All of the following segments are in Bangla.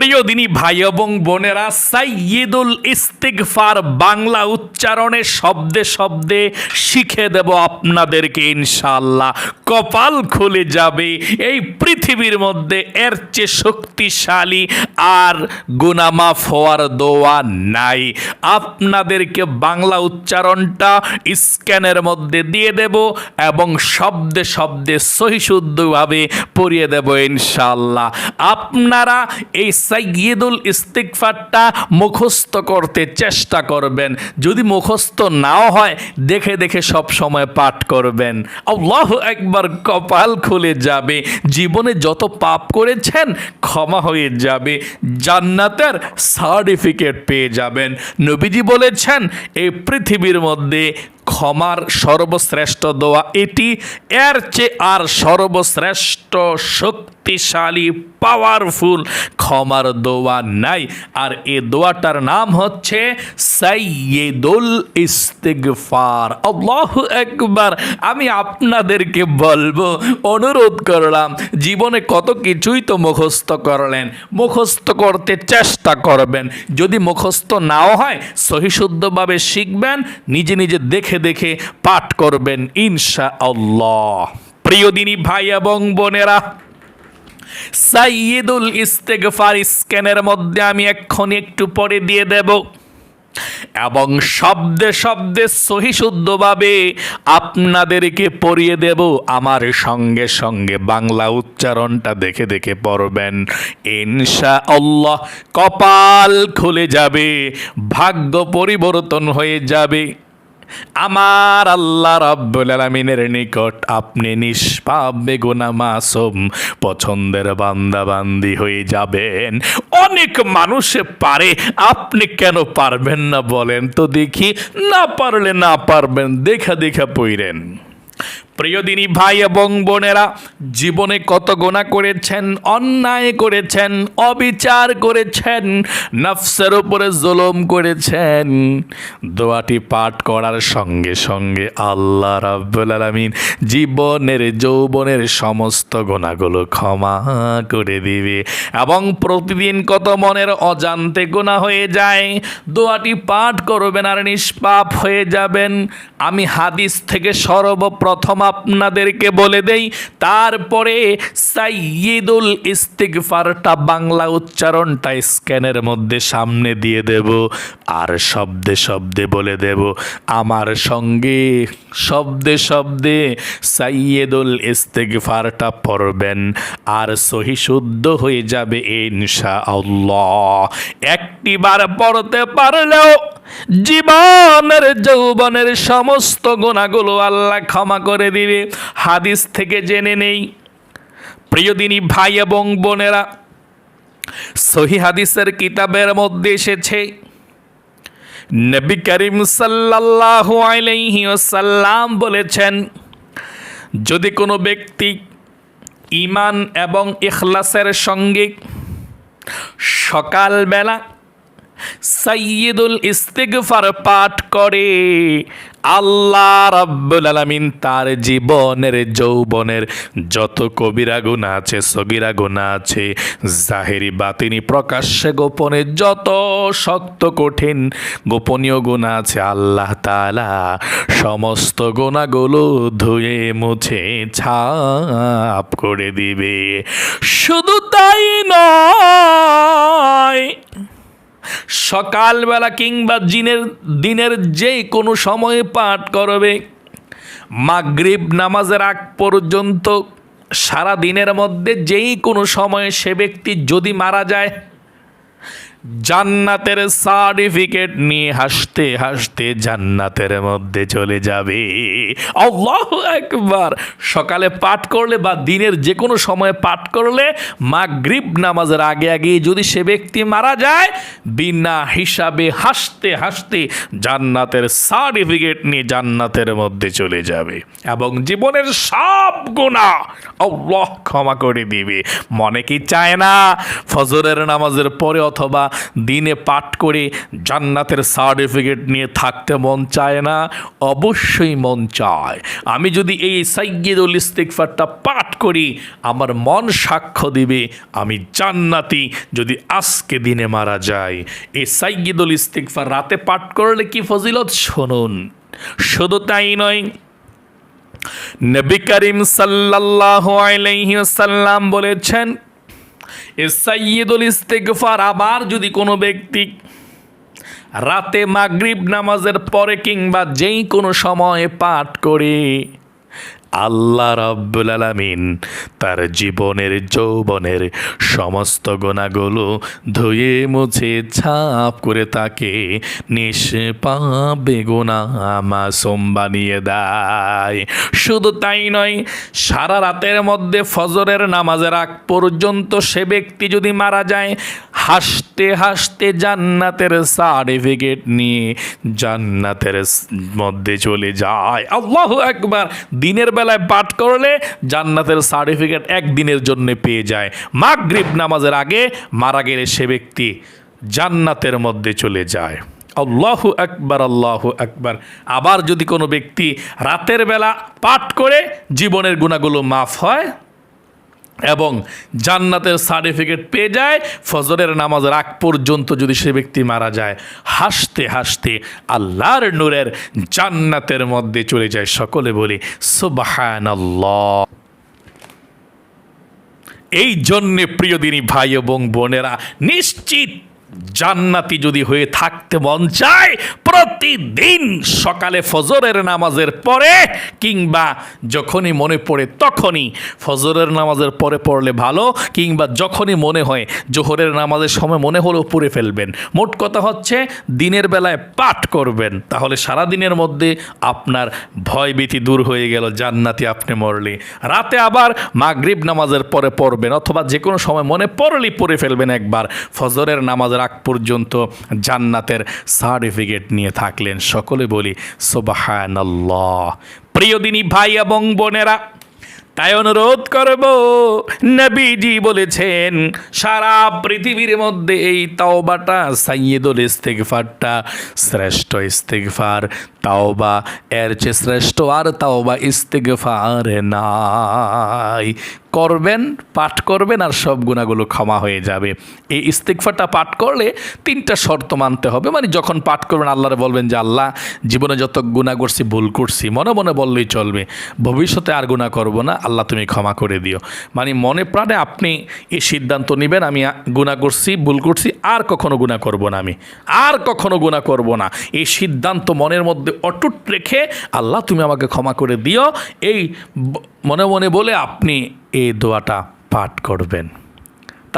প্রিয় দিনী ভাই এবং বোনেরা সাইয়দুল ইস্তিগফার বাংলা উচ্চারণে শব্দে শব্দে শিখে দেব আপনাদেরকে ইনশাআল্লাহ। কপাল খুলে যাবে, এই পৃথিবীর মধ্যে এর চেয়ে শক্তিশালী আর গুনামাফ হওয়ার দোয়া নাই। আপনাদেরকে বাংলা উচ্চারণটা স্ক্যানের মধ্যে দিয়ে দেব এবং শব্দে শব্দে সহিশুদ্ধভাবে পড়িয়ে দেব ইনশাআল্লাহ। আপনারা এই সাইয়দুল ইস্তিকফারটা মুখস্থ করতে চেষ্টা করবেন। যদি মুখস্থ নাও হয়, দেখে দেখে সব সময় পাঠ করবেন। আল্লাহ একবার কপাল খুলে যাবে। জীবনে যত পাপ করেছেন, ক্ষমা হয়ে যাবে। জান্নাতের সার্টিফিকেট পেয়ে যাবেন। নবীজি বলেছেন এই পৃথিবীর মধ্যে ক্ষমার সর্বশ্রেষ্ঠ দোয়া। এটি এর চেয়ে আর সর্বশ্রেষ্ঠ শক্তিশালী পাওয়ারফুল ক্ষমার দোয়া নাই। আর এ দোয়াটার নাম হচ্ছে সাইয়েদুল ইস্তিগফার। আল্লাহ একবার আমি আপনাদেরকে বলব, অনুরোধ করলাম, জীবনে কত কিছুই তো মুখস্থ করলেন, মুখস্থ করতে চেষ্টা করবেন। যদি মুখস্থ নাও হয়, সহিশুদ্ধভাবে শিখবেন, নিজে নিজে দেখে দেখে দেখে পাঠ করবেন ইনশা আল্লাহ প্রিয় দিনী ভাই এবং বোনেরা সাইয়দুল ইস্তেগফার স্ক্যানের মধ্যে আমি এক্ষণ একটু পরে দিয়ে দেব। এবং শব্দে শব্দে সহিশুদ্ধভাবে আপনাদেরকে পড়িয়ে দেব। আমার সঙ্গে সঙ্গে বাংলা উচ্চারণটা দেখে দেখে পড়বেন ইনশা আল্লাহ কপাল খুলে যাবে, ভাগ্য পরিবর্তন হয়ে যাবে। আমার আল্লাহ রাব্বুল আলমিনের নিকট আপনি নিষ্পাপ, বেগুনা, মাসুম, পছন্দের বান্দাবান্দি হয়ে যাবেন। অনেক মানুষে পারে, আপনি কেন পারবেন না বলেন তো দেখি। না পারলে না পারবেন, দেখা দেখা পইরেন। প্রিয় দিনী ভাই এবং বোনেরা, জীবনে কত গোনা করেছেন, অন্যায় করেছেন, অবিচার করেছেন, নফসের উপরে জুলুম করেছেন, দোয়াটি পাঠ করার সঙ্গে সঙ্গে আল্লাহ রাব্বুল আলামিন জীবনের, যৌবনের সমস্ত গোনাগুলো ক্ষমা করে দিবে এবং প্রতিদিন কত মনের অজান্তে গোনা হয়ে যায়, দোয়াটি পাঠ করবেন আর নিষ্পাপ হয়ে যাবেন। আমি হাদিস থেকে সর্বপ্রথম আপনাদেরকে বলে দেই, তারপরে সাইয়দুল ইস্তিগফারটা বাংলা উচ্চারণটা স্ক্যানের মধ্যে সামনে দিয়ে দেব আর শব্দে শব্দে বলে দেব। আমার সঙ্গে শব্দে শব্দে সাইয়দুল ইস্তিগফারটা পড়বেন আর সহি শুদ্ধ হয়ে যাবে ইনশা আল্লাহ একটিবার পড়তে পারলেও জীবনের, যৌবনের সমস্ত গুণাগুলো আল্লাহ ক্ষমা করে দিবে। হাদিস থেকে জেনে নেই। প্রিয়দিনী ভাই এবং বোনেরা, সহি হাদিসের কিতাবের মধ্যে এসেছে, নবী করিম সাল্লাল্লাহু আলাইহি ওয়াসাল্লাম বলেছেন, যদি কোনো ব্যক্তি ইমান এবং ইখলাসের সঙ্গে সকালবেলা সাইয়দুল ইস্তিগফার পাঠ করে। আল্লাহ রাব্বুল আলামিন তার জীবনের, যৌবনের যত কবিরা গুণা আছে, সগিরা গুণা আছে, জাহেরি বাতিনি, প্রকাশ্যে গোপনে যত শক্ত, কঠিন, গোপনীয় গুণা আছে, আল্লাহ তাআলা সমস্ত গুণাগুলো ধুয়ে, মুছে, ছাপ করে দিবে। শুধু তাই নয় সকালবেলা কিংবা জিনের দিনের যে কোনো সময়ে পাঠ করবে। মাগরিব নামাজের আগ পর্যন্ত সারা দিনের মধ্যে যেই কোনো সময়ে সে ব্যক্তি যদি মারা যায় জান্নাতের সার্টিফিকেট নিয়ে হাসতে হাসতে জান্নাতের মধ্যে চলে যাবে। আল্লাহ একবার সকালে পাঠ করলে বা দিনের যে কোনো সময় পাঠ করলে মাগরিব নামাজের আগে আগে যদি সে ব্যক্তি মারা যায়, বিনা হিসাবে হাসতে হাসতে জান্নাতের সার্টিফিকেট নিয়ে জান্নাতের মধ্যে চলে যাবে এবং জীবনের সব গুণা আল্লাহ ক্ষমা করে দিবে। মনে কি চায় না? ফজরের নামাজের পরে অথবা দিনে পাঠ করে জান্নাতের সার্টিফিকেট নিয়ে থাকতে মন চায় না, অবশ্যই মন চায়। আমি যদি এই সাইয়দুল ইস্তিকফারটা পাঠ করি, আমার মন সাক্ষ্য দিবে, আমি জান্নাতি যদি আজকে দিনে মারা যায় এই সাইয়দুল ইস্তিকফার রাতে পাঠ করলে কি ফজিলত? শুনুন। শুধু তাই নয়, নবী করিম সাল্লাল্লাহু আলাইহি ওয়াসাল্লাম বলেছেন সাইয়দুল ইস্তেকফার আবার যদি কোনো ব্যক্তি রাতে মাগরিব নামাজের পরে কিংবা যেই কোনো সময়ে পাঠ করে আল্লাহ রাব্বুল আলামিন তার জীবনের, যৌবনের সমস্ত গোনাগুলো ধুয়ে মুছে ছাপ করে তাকে নিষ্পাপে গোনা মাসুম বানিয়ে দেয়। শুধু তাই নয়, সারা রাতের মধ্যে ফজরের নামাজের আগ পর্যন্ত সে ব্যক্তি যদি মারা যায়, হাসতে হাসতে জান্নাতের সার্টিফিকেট নিয়ে জান্নাতের মধ্যে চলে যায়। আল্লাহ একবার দিনের বেলায় পাঠ করলে জান্নাতের সার্টিফিকেট একদিনের জন্য পেয়ে যায়। মাগরিব নামাজের আগে মারা গেলে সে ব্যক্তি জান্নাতের মধ্যে চলে যায়। আল্লাহ একবার আল্লাহ একবার আবার যদি কোনো ব্যক্তি রাতের বেলা পাঠ করে জীবনের গুণাগুলো মাফ হয় এবং জান্নাতের সার্টিফিকেট পেয়ে যায়, ফজরের নামাজের আগ পর্যন্ত যদি সে ব্যক্তি মারা যায়, হাসতে হাসতে আল্লাহর নূরের জান্নাতের মধ্যে চলে যায়। সকলে বলি সুবাহান এই জন্যে প্রিয় দিনী ভাই এবং বোনেরা, নিশ্চিত জান্নাতি যদি হয়ে থাকতে মন চায়, প্রতিদিন সকালে ফজরের নামাজের পরে কিংবা যখনই মনে পড়ে তখনই ফজরের নামাজের পরে পড়লে ভালো, কিংবা যখনই মনে হয় জোহরের নামাজের সময় মনে হলেও পড়ে ফেলবেন। মোট কথা হচ্ছে দিনের বেলায় পাঠ করবেন, তাহলে সারা দিনের মধ্যে আপনার ভয় ভীতি দূর হয়ে গেল, জান্নাতি আপনি মরলে। রাতে আবার মাগরিব নামাজের পরে পড়বেন, অথবা যে কোনো সময় মনে পড়লেই পড়ে ফেলবেন একবার। ফজরের নামাজের আগ পর্যন্ত জান্নাতের সার্টিফিকেট নিয়ে থাকলেন। সকলে বলি সোবাহান প্রিয় দিনী ভাই এবং বোনেরা, তাই অনুরোধ করব, নবীজি বলেছেন, সারা পৃথিবীর মধ্যে এই তাওবাটা সাইয়েদুল ইস্তেগফারটা শ্রেষ্ঠ ইস্তেগফার। তাওবা এর চেয়ে শ্রেষ্ঠ আর তাওবা ইস্তেগফার নাই। করবেন, পাঠ করবেন আর সব গুণাগুলো ক্ষমা হয়ে যাবে। এই ইস্তিকফারটা পাঠ করলে তিনটা শর্ত মানতে হবে। মানে যখন পাঠ করবেন, আল্লাহরে বলবেন যে, আল্লাহ, জীবনে যত গুণা করছি, ভুল করছি, মনে মনে বললেই চলবে। ভবিষ্যতে আর গুণা করব না। আল্লাহ, তুমি ক্ষমা করে দিও। মানে মনে প্রাণে আপনি এই সিদ্ধান্ত নেবেন, আমি গুণা করছি, ভুল করছি, আর কখনো গুণা করব না আমি। আর কখনো গুণা করব না। এই সিদ্ধান্ত মনের মধ্যে অটুট রেখে, আল্লাহ, তুমি আমাকে ক্ষমা করে দিও। এই মনে মনে বলে আপনি এই দোয়াটা পাঠ করবেন।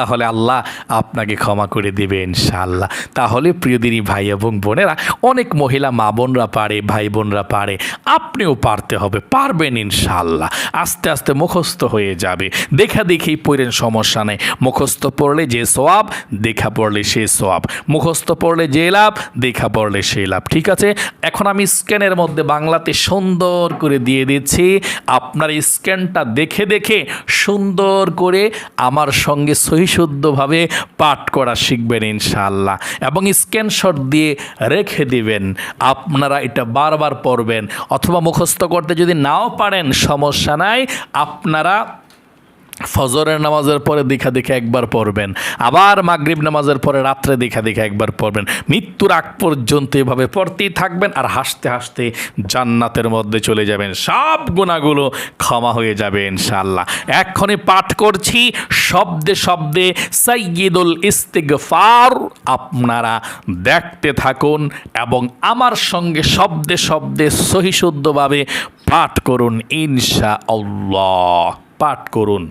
তাহলে আল্লাহ আপনাকে ক্ষমা করে দেবে ইনশাআল্লাহ। তাহলে প্রিয়দিনী ভাই এবং বোনেরা, অনেক মহিলা মা বোনরা পারে, ভাই বোনরা পারে, আপনিও পারতে হবে, পারবেন ইনশাআল্লাহ। আস্তে আস্তে মুখস্থ হয়ে যাবে। দেখা দেখেই পড়েন, সমস্যা নেই। মুখস্থ পড়লে যে সোয়াব দেখা পড়লে সে সোয়াব মুখস্থ পড়লে যে লাভ, দেখা পড়লে সেই লাভ। ঠিক আছে? এখন আমি স্ক্যানের মধ্যে বাংলাতে সুন্দর করে দিয়ে দিচ্ছি। আপনার স্ক্যানটা দেখে দেখে সুন্দর করে আমার সঙ্গে সহিশুদ্ধভাবে পাঠ করা শিখবেন ইনশাআল্লাহ। এবং স্ক্যানশট দিয়ে রেখে দিবেন। আপনারা এটা বারবার পড়বেন। অথবা মুখস্থ করতে যদি নাও পারেন, সমস্যা নাই। আপনারা ফজরের নামাজের পরে দেখা দেখে একবার পড়বেন। আবার মাগরিব নামাজের পরে রাত্রে দেখা দেখে একবার পড়বেন। মৃত্যুর আগ পর্যন্ত এভাবে পড়তেই থাকবেন আর হাসতে হাসতে জান্নাতের মধ্যে চলে যাবেন। সব গুণাগুলো ক্ষমা হয়ে যাবে ইনশাল্লাহ এক্ষণে পাঠ করছি। শব্দে শব্দে সাইয়দুল ইস্তিগফার আপনারা দেখতে থাকুন এবং আমার সঙ্গে শব্দে শব্দে সহিশুদ্ধভাবে পাঠ করুন ইনশা পাঠ করুন।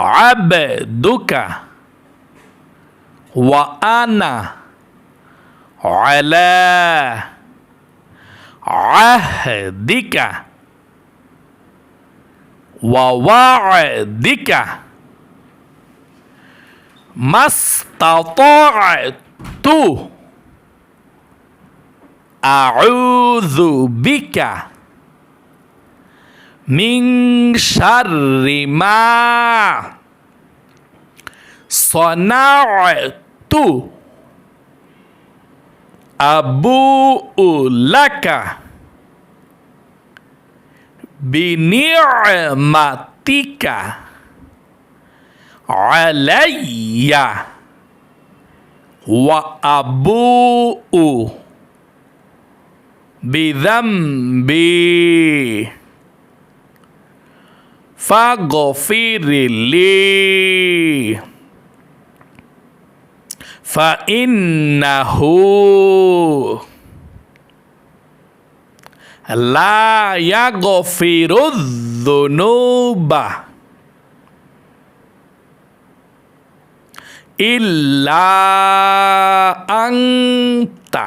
عبدك وأنا على عهدك ووعدك ما استطعت أعوذ بك min syarri ma sana'tu abu ulaka bini'matika alayya wa abu'u bidhambi ফাগফিরিলি ফাইন্নাহু লা ইয়াগফিরুদ্দুনুবা ইল্লা আংতা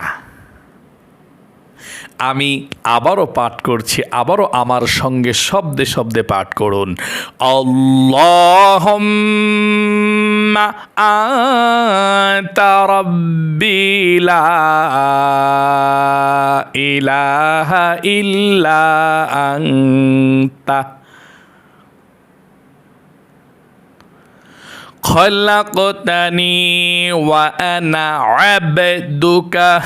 আমি আবারও পাঠ করছি আবারও আমার সঙ্গে শব্দে শব্দে পাঠ করুন আল্লাহুম্মা আনতা রাব্বি লা ইলাহা ইল্লা আনতা خلقتني وأنا عبدك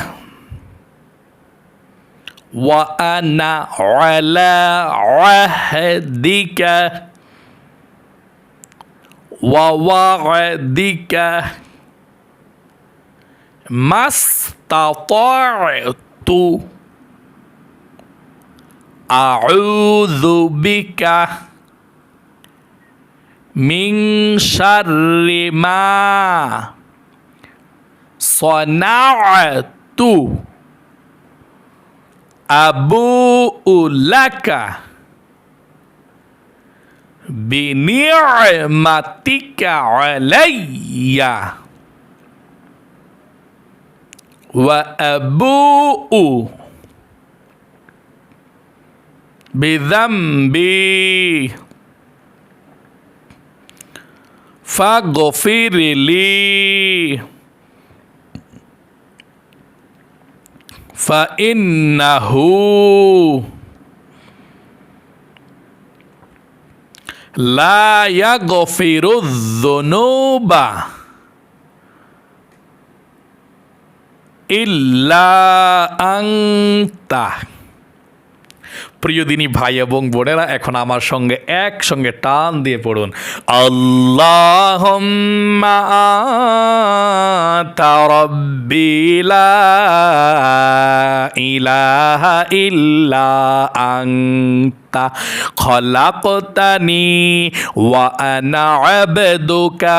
وأنا على عهدك ووعدك ما استطعت أعوذ بك من شر ما صنعت أبوء لك بنعمتك علي وأبوء بذنبي فاغفر لي فإنه ফাইন্নাহু লা ইয়াগফিরু যুনুবা ইল্লা আনতা দিনী ভাই এবং বোনেরা, এখন আমার সঙ্গে একসঙ্গে টান দিয়ে পড়ুন। আল্লাহ ইলাহা ইল্লা আংতা ওয়া আনা আবদুকা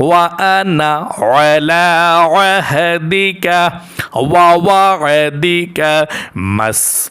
ওয়া ওয়া মাস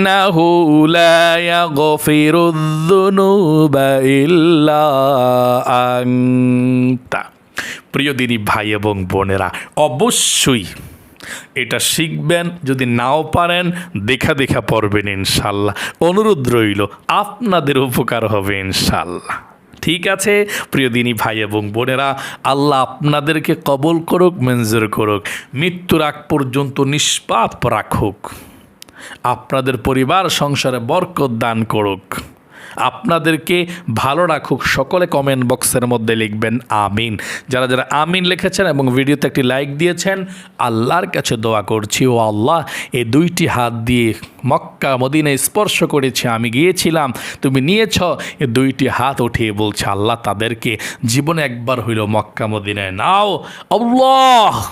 فإنه لا يغفر الذنوب إلا أنت প্রিয় দিনী ভাই এবং বোনেরা অবশ্যই এটা শিখবেন যদি নাও পারেন দেখা দেখা পড়বেন ইনশাল্লাহ অনুরোধ রইল আপনাদের উপকার হবে ইনশাল্লাহ ঠিক আছে প্রিয় দিনী ভাই এবং বোনেরা আল্লাহ আপনাদেরকে কবল করুক মঞ্জুর করুক মৃত্যুর আগ পর্যন্ত নিষ্পাপ রাখুক আপনাদের পরিবার সংসারে বরকত দান করুক। আপনাদেরকে ভালো রাখুক। সকলে কমেন্ট বক্সের মধ্যে লিখবেন আমিন। যারা যারা আমিন লিখেছেন এবং ভিডিওতে একটি লাইক দিয়েছেন, আল্লাহর কাছে দোয়া করছি। ও আল্লাহ, এই দুইটি হাত দিয়ে মক্কা, মদিনায় স্পর্শ করেছে, আমি গিয়েছিলাম, তুমি নিয়েছ, এ দুইটি হাত উঠিয়ে বলছে, আল্লাহ তাদেরকে জীবনে একবার হইল মক্কা, মদিনায়। নাও, আল্লাহ!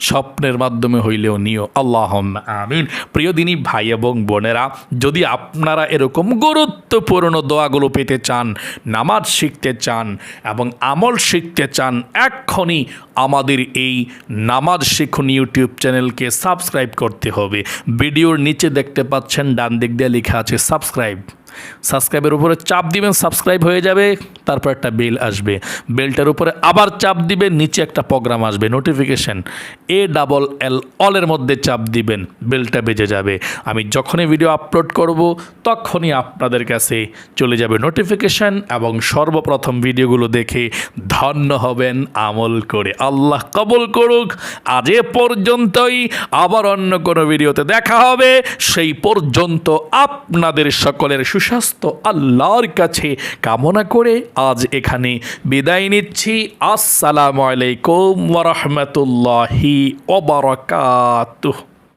স্বপ্নের মাধ্যমে হইলেও নিও। আল্লাহ আমিন। প্রিয় দিনী ভাই এবং বোনেরা, যদি আপনারা এরকম গুরুত্বপূর্ণ দোয়াগুলো পেতে চান, নামাজ শিখতে চান এবং আমল শিখতে চান, এক্ষুনি আমাদের এই নামাজ শিখুন ইউটিউব চ্যানেলকে সাবস্ক্রাইব করতে হবে। ভিডিওর নিচে দেখতে পাচ্ছেন, ডান দিক দিয়ে লেখা আছে সাবস্ক্রাইব। সাবস্ক্রাইবের উপরে চাপ দিবেন, সাবস্ক্রাইব হয়ে যাবে, তারপর একটা বেল আসবে। বেলটার উপরে আবার চাপ দিবেন, নিচে একটা প্রোগ্রাম আসবে নোটিফিকেশন এ ডাবল এল অলের মধ্যে চাপ দিবেন, বেলটা বেজে যাবে। আমি যখনই ভিডিও আপলোড করব, তখনই আপনাদের কাছে চলে যাবে নোটিফিকেশন এবং সর্বপ্রথম ভিডিওগুলো দেখে ধন্য হবেন আমল করে। আল্লাহ কবল করুক। আজ এ পর্যন্তই। আবার অন্য কোনো ভিডিওতে দেখা হবে। সেই পর্যন্ত আপনাদের সকলের সুস্বাস্থ্য আল্লাহর কাছে। কামনা করে আজ এখানে বিদায় নিচ্ছি। আসসালামু আলাইকুম ওরহমতুল্লাহি ওবরাকাতুহ